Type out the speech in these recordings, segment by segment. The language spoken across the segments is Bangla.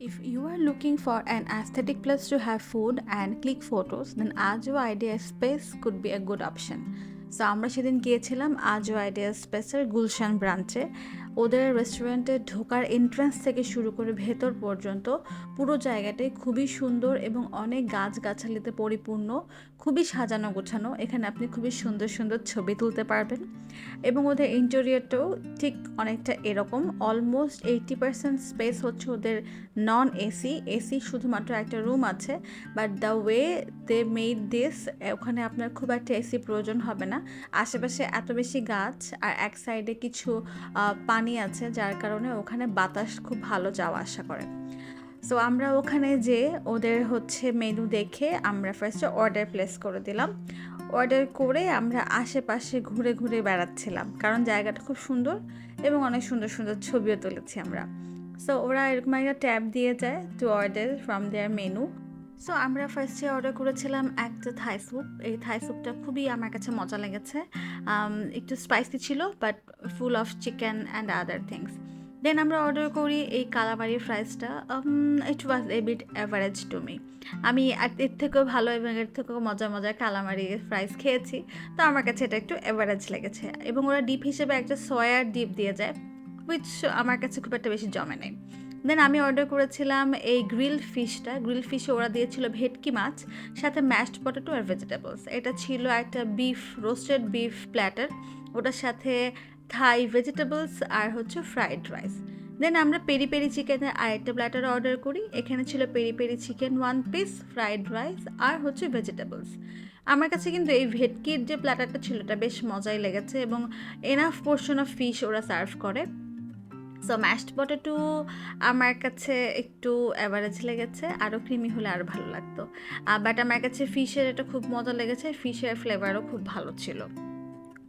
If you are looking for an aesthetic place to have food and click photos, then Ajo Idea Space could be a good option. So আমরা সেদিন গিয়েছিলাম আজও আইডিয়া স্পেসের গুলশান ব্রাঞ্চে ওদের রেস্টুরেন্টে ঢোকার এন্ট্রান্স থেকে শুরু করে ভেতর পর্যন্ত পুরো জায়গাটাই খুবই সুন্দর এবং অনেক গাছগাছালিতে পরিপূর্ণ খুবই সাজানো গোছানো। এখানে আপনি খুবই সুন্দর সুন্দর ছবি তুলতে পারবেন এবং ওদের ইন্টেরিয়রটাও ঠিক অনেকটা এরকম। অলমোস্ট এইটি পার্সেন্ট স্পেস হচ্ছে ওদের নন এসি এসি শুধুমাত্র একটা রুম আছে but the way they made this ওখানে আপনার খুব একটা এসি প্রয়োজন হবে না। আশেপাশে এত বেশি গাছ আর এক সাইডে কিছু আহ, পানি আছে, যার কারণে ওখানে বাতাস খুব ভালো যাওয়া আসা করে। সো আমরা ওখানে যে ওদের হচ্ছে মেনু দেখে আমরা ফার্স্টে অর্ডার প্লেস করে দিলাম। অর্ডার করে আমরা আশেপাশে ঘুরে ঘুরে বেড়াচ্ছিলাম, কারণ জায়গাটা খুব সুন্দর এবং অনেক সুন্দর সুন্দর ছবিও তুলেছি আমরা। সো ওরা এরকম একটা ট্যাব দিয়ে যায় to order from their menu so আমরা ফার্স্টে অর্ডার করেছিলাম একটা থাই স্যুপ এই থাই স্যুপটা খুবই আমার কাছে মজা লেগেছে। একটু স্পাইসি ছিল but full of chicken and other things then আমরা অর্ডার করি এই calamari ফ্রাইসটা it was a bit average to me আমি এর থেকেও ভালো এবং এর থেকেও মজা মজা কালামারি ফ্রাইস খেয়েছি। তো আমার কাছে এটা একটু অ্যাভারেজ লেগেছে। এবং ওরা ডিপ হিসেবে একটা সয়ার ডিপ দিয়ে যায় উইচ আমার কাছে খুব একটা বেশি জমে নেই। দেন আমি অর্ডার করেছিলাম এই গ্রিল ফিশটা গ্রিল ফিশে ওরা দিয়েছিল ভেটকি মাছ, সাথে ম্যাশড পটেটো আর ভেজিটেবলস এটা ছিল একটা বিফ রোস্টেড বিফ প্ল্যাটার ওটার সাথে থাই ভেজিটেবলস আর হচ্ছে ফ্রাইড রাইস দেন আমরা পেরি পেরি চিকেনের আরেকটা প্ল্যাটার অর্ডার করি। এখানে ছিল peri peri chicken one piece fried rice আর হচ্ছে ভেজিটেবলস আমার কাছে কিন্তু এই ভেটকির যে প্ল্যাটারটা ছিল, এটা বেশ মজাই লেগেছে এবং এনাফ পোর্শন অফ ফিশ ওরা সার্ভ করে। সো ম্যাশড পটেটো আমার কাছে একটু অ্যাভারেজ লেগেছে আরও ক্রিমি হলে আরও ভালো লাগতো। বাট আমার কাছে ফিশের এটা খুব মজা লেগেছে ফিশের ফ্লেভারও খুব ভালো ছিল।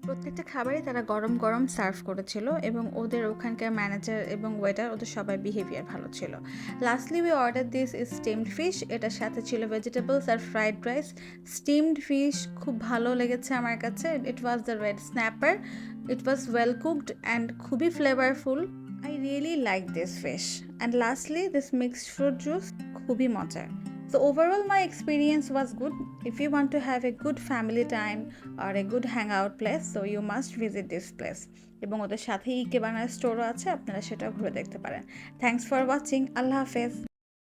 প্রত্যেকটা খাবারই তারা গরম গরম সার্ভ করেছিল এবং ওদের ওখানকার ম্যানেজার এবং ওয়েটার ওদের সবাই বিহেভিয়ার ভালো ছিল। Lastly we order this is steamed fish এটার সাথে ছিল ভেজিটেবলস আর ফ্রাইড রাইস স্টিমড ফিশ খুব ভালো লেগেছে আমার কাছে it was the red snapper it was well cooked and খুবই flavourful I really like this fish and lastly this mixed fruit juice খুবই মজার So overall my experience was good. If you want to have a good family time or a good hangout place, so you must visit this place. এবং ওদের সাথে ইকেবানা স্টোরও আছে আপনারা সেটাও ঘুরে দেখতে পারেন থ্যাংকস ফর ওয়াচিং আল্লাহ হাফেজ